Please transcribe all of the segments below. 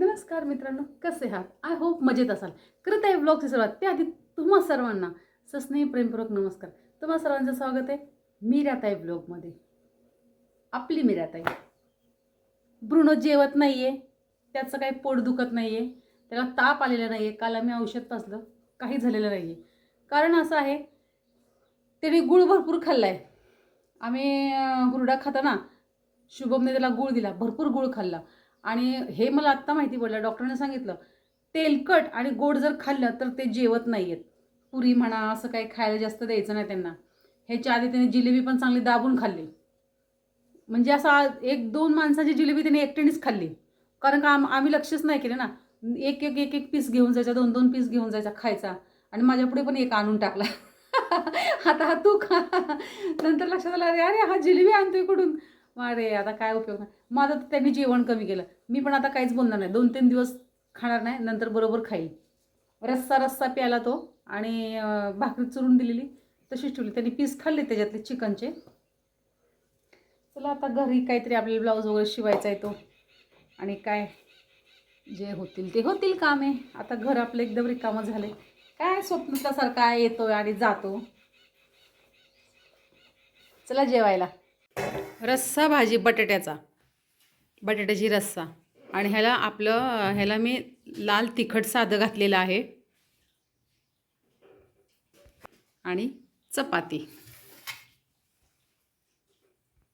नमस्कार मित्रांनो कसे आहात? आय होप मजेत असाल. करत आहे ब्लॉगची सुरुवात त्याआधी तुम्हा सर्वांना सस्नेही प्रेमपूर्वक नमस्कार. तुम्हा सर्वांचं स्वागत आहे मीराताई ब्लॉगमध्ये आपली मीराताई. ब्रुनो जेवत नाही आहे त्याचं काही पोट दुखत नाही आहे त्याला ताप आलेला नाही आहे काल आम्ही औषध पाजलं काही झालेलं नाही आहे कारण असं आहे त्याने गुळ भरपूर खाल्ला आहे आम्ही गुरडा हुरडा खाताना शुभमने त्याला गुळ दिला भरपूर गुळ खाल्ला. आणि हे मला आत्ता माहिती पडलं डॉक्टरने सांगितलं तेलकट आणि गोड जर खाल्लं तर ते जेवत नाही आहेत पुरी म्हणा असं काही खायला जास्त द्यायचं नाही त्यांना. ह्याच्या आधी त्याने जिलेबी पण चांगली दाबून खाल्ली. म्हणजे असा एक दोन माणसाची जिलेबी त्याने एकट्यानेच खाल्ली. कारण का आम आम्ही लक्षच नाही केलं ना. एक एक एक एक पीस घेऊन जायचा दोन दोन पीस घेऊन जायचा खायचा. आणि माझ्यापुढे पण एक आणून टाकला. आता हा तू खा. नंतर लक्षात आलं अरे अरे हा जिलेबी आणतोय कुठून? अरे आता काय उपयोग नाही. माझं तर त्यांनी जेवण कमी केलं. मी पण आता काहीच बोलणार नाही. दोन तीन दिवस खाणार नाही नंतर बरोबर खाईल. रस्सा रस्सा प्याला तो आणि भाकरी चुरून दिलेली तशीच ठेवली. त्यांनी पीस खाल्ले त्याच्यातले चिकनचे. चला आता घरी काहीतरी आपल्याला ब्लाऊज वगैरे शिवायचा आहे तो. आणि काय जे होतील ते होतील कामे. आता घर आपलं एकदम रिकामं झाले काय स्वप्नासारखा येतो आणि जातो. चला जेवायला. रस्सा भाजी बटाट्याचा. बटाट्याची रस्सा. आणि ह्याला आपलं ह्याला मी लाल तिखट साधं घातलेलं आहे. आणि चपाती.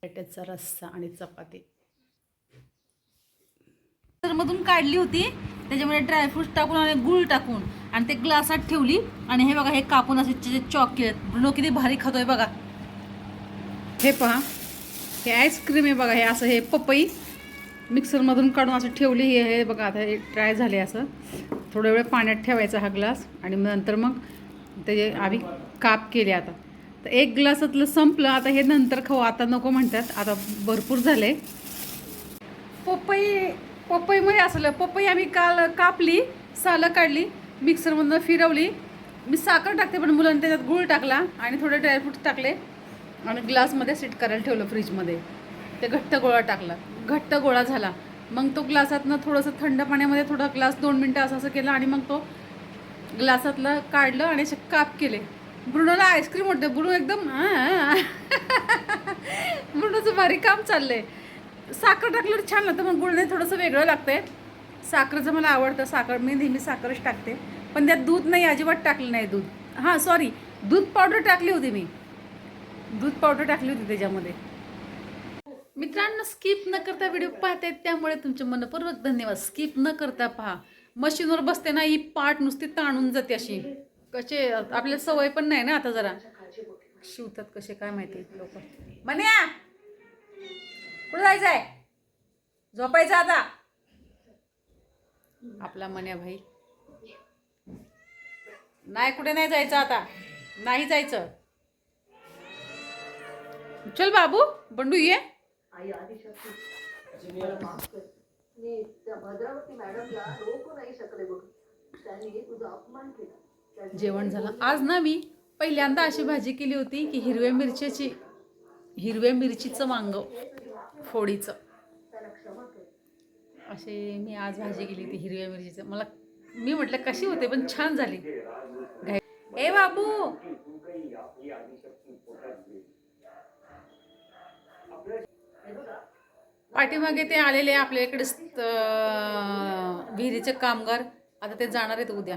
बटाट्याचा रस्सा आणि चपाती. मधून काढली होती. त्याच्यामध्ये ड्रायफ्रूट टाकून आणि गुळ टाकून. आणि ते ग्लासात ठेवली. आणि हे बघा हे कापून असे चॉक केले किती भारी खातोय बघा. हे पहा. हे आईस्क्रीम आहे बघा हे असं हे पपई मिक्सरमधून काढून असं ठेवली हे हे बघा आता हे ड्राय झाले असं. थोडा वेळ पाण्यात ठेवायचा हा ग्लास आणि मग नंतर मग त्याचे आम्ही काप केले आता. तर एक ग्लासातलं संपलं आता हे नंतर खाऊ आता नको म्हणतात आता भरपूर झाले पपई पपईमध्ये असलं पपई आम्ही काल कापली सालं काढली मिक्सरमधनं फिरवली. मी साखर टाकते पण मुलांनी त्याच्यात गूळ टाकला आणि थोडे ड्रायफ्रूट्स टाकले. आणि ग्लासमध्ये सेट करायला ठेवलं फ्रीजमध्ये ते घट्ट गोळा टाकला घट्ट गोळा झाला मग तो ग्लासातनं थोडंसं थंड पाण्यामध्ये थोडा ग्लास दोन मिनटं असं असं केलं आणि मग तो ग्लासातलं काढलं आणि असे काप केले ब्रुनोला आईस्क्रीम वाटतं ब्रुनो एकदम ब्रुनोचं भारी काम चाललंय साखर टाकल्यावर छान लागतं मग गुळने थोडंसं वेगळं लागतंय साखरचं मला आवडतं साखर मी नेहमी साखरच टाकते पण त्यात दूध नाही अजिबात टाकलं नाही दूध हां सॉरी दूध पावडर टाकली होती मी दूध पावडर टाकली होती त्याच्यामध्ये. मित्रांनो स्किप न करता व्हिडिओ पाहतायत त्यामुळे तुमचे मनपूर्वक धन्यवाद. स्किप न करता पहा. मशीनवर बसते ना ही पाठ नुसती ताणून जाते अशी. कसे आपल्याला सवय पण नाही ना आता जरा. शिवतात कसे काय माहिती. लोक. मन्या! कुठं जायचं आहे झोपायचं आता. आपला मन्या भाई. नाही कुठे नाही जायचं आता. नाही जायचं. तुझा अपमान केला. त्यांनी जेवण झालं. आज ना मी पहिल्यांदा अशी भाजी केली होती की हिरव्या मिरच्याची हिरव्या मिरचीचं वांग फोडीचं. असे मी आज भाजी केली होती हिरव्या मिरचीचं. मला मी म्हटलं कशी होते पण छान झाली. ए बाबू! पाठीमागे ते आलेले आपल्या इकडे विहिरीचे कामगार. आता ते जाणार आहेत उद्या.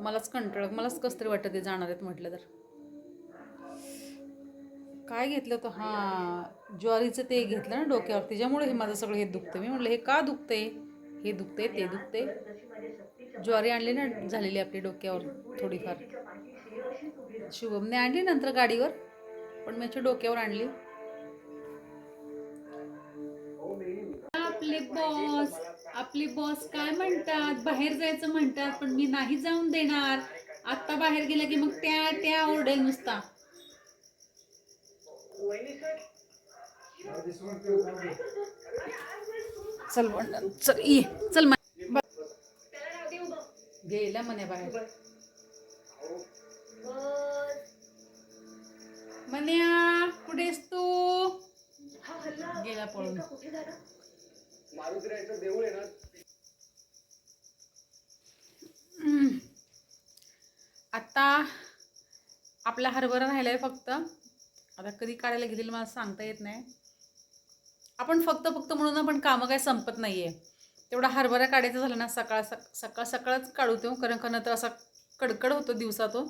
मलाच कंटाळ मलाच कसं तरी वाटतं ते जाणार आहेत म्हटलं तर. काय घेतलं होतं? हां ज्वारीचं ते घेतलं ना डोक्यावर. त्याच्यामुळे हे माझं सगळं हे दुखतं मी म्हटलं हे का दुखतंय? हे दुखतंय ते दुखतंय. ज्वारी आणली ना झालेली आपली डोक्यावर थोडीफार. शुभमने आणली नंतर गाडीवर पण मी डोक्यावर आणली. आपले बॉस आपले बॉस काय म्हणतात? बाहेर जायचं म्हणतात पण मी नाही जाऊन देणार. आता बाहेर गेलं की मग त्या त्या ओरडेल नुसता. चल चल ये चल गेला म्हणे बाहेर. मन्या कुठेस तू? गेला पळून. मारुतीरायचं देऊळ आहे ना. आता आपला हरभरा राहिला आहे फक्त. आता कधी काढायला घेतील मला सांगता येत नाही. आपण फक्त फक्त म्हणून आपण कामं काय संपत नाही आहे तेवढा हरभरा काढायचं झालं ना सकाळ सक सकाळ सकाळच काढू तो कारण का तर असा कडकड होतो दिवसा तो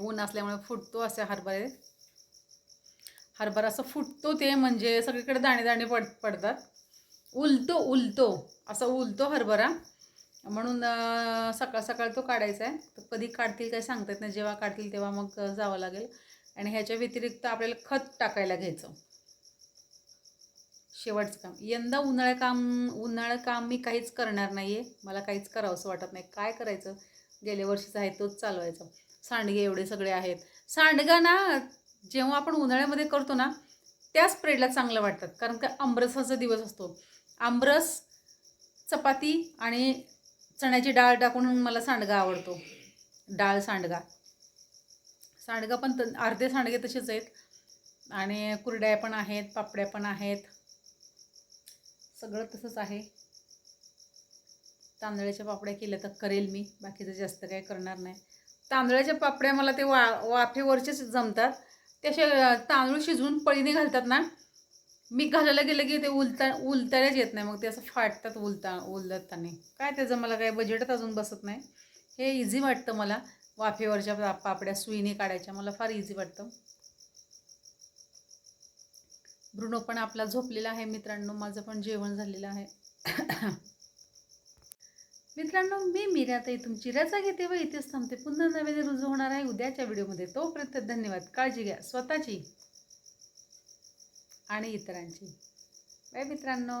ऊन असल्यामुळे फुटतो असे हरभरे. हरभरा असं फुटतो ते म्हणजे सगळीकडे दाणे दाणे पड पडतात. उलतो उलतो असा उलतो हरभरा. म्हणून सकाळ सकाळ तो काढायचा आहे. तर कधी काढतील काही सांगता येत नाही. जेव्हा काढतील तेव्हा मग जावं लागेल. आणि ह्याच्या व्यतिरिक्त आपल्याला खत टाकायला घ्यायचं. शेवटचं काम. यंदा उन्हाळ्या काम उन्हाळ्या काम मी काहीच करणार नाही आहे मला काहीच करावंसं वाटत नाही. काय करायचं? गेल्या वर्षीचं आहे तोच चालवायचा. सांडगे एवढे सगळे आहेत. सांडगा ना जेव्हा आपण उन्हाळ्यामध्ये करतो ना त्या स्प्रेडला चांगलं वाटतात. कारण का आंबरसाचा दिवस असतो. आंबरस चपाती आणि चण्याची डाळ टाकून मला सांडगा आवडतो. डाळ सांडगा. सांडगा पण त अर्धे सांडगे तसेच आहेत. आणि कुरड्या पण आहेत पापड्या पण आहेत. सगळं तसंच आहे. तांदळाच्या पापड्या केल्या तर करेल मी. बाकीचं जास्त काही करणार नाही. तांदळाच्या पापड्या मला ते वा वाफेवरचेच जमतात. ते तांदूळ शिजवून पळीने घालतात ना मी घालायला गेलं की ते उलता उलतायलाच येत नाही. मग ते असं फाटतात उलता उलताना. काय त्याचं मला काय बजेटच अजून बसत नाही. हे इझी वाटतं मला. वाफेवरच्या पापड्या सुईने काढायच्या. मला फार इझी वाटतं. ब्रुनो पण आपला झोपलेला आहे मित्रांनो. माझं पण जेवण झालेलं आहे. मित्रांनो मी मीराताई तुमची रजा घेते व इथेच थांबते. पुन्हा नव्याने रुजू होणार आहे उद्याच्या व्हिडिओमध्ये. तोपर्यंत धन्यवाद. काळजी घ्या. स्वतःची आणि इतरांची. बाय मित्रांनो.